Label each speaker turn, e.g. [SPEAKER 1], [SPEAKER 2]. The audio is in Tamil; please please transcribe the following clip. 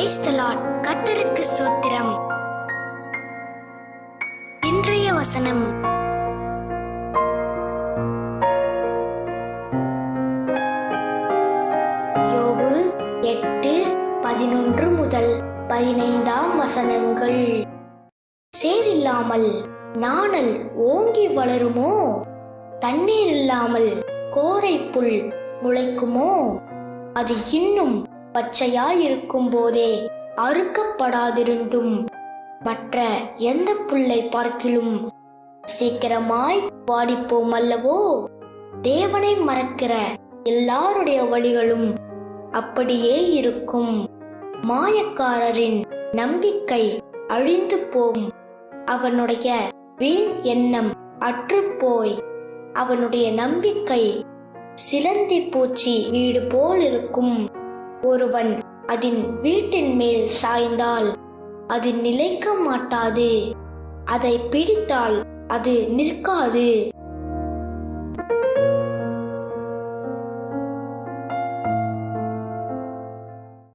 [SPEAKER 1] Praise ஸ்தோத்திரம். இன்றைய வசனம். யோபு எட்டு பதினொன்று முதல் பதினைந்தாம் வசனங்கள். சேரில்லாமல் நாணல் ஓங்கி வளருமோ? தண்ணீர் இல்லாமல் கோரை புல் முளைக்குமோ? அது இன்னும் பச்சையாயிருக்கும் போதே அறுக்கப்படாதிருந்தும். மற்ற எந்த புல்லை பார்க்கிலும் சீக்கிரமாய் வாடிப்போம் அல்லவோ தேவனை மறக்கிற எல்லாருடைய வழிகளும் அப்படியே இருக்கும். மாயக்காரரின் நம்பிக்கை அழிந்து போம். அவனுடைய வீண் எண்ணம் அற்றுப்போய். அவனுடைய நம்பிக்கை சிலந்தி பூச்சி வீடு போல் இருக்கும் ஒருவன் அதன் வீட்டின் மேல் சாய்ந்தால் அது நிலைக்க மாட்டாது. அதை பிடித்தால் அது நிற்காது.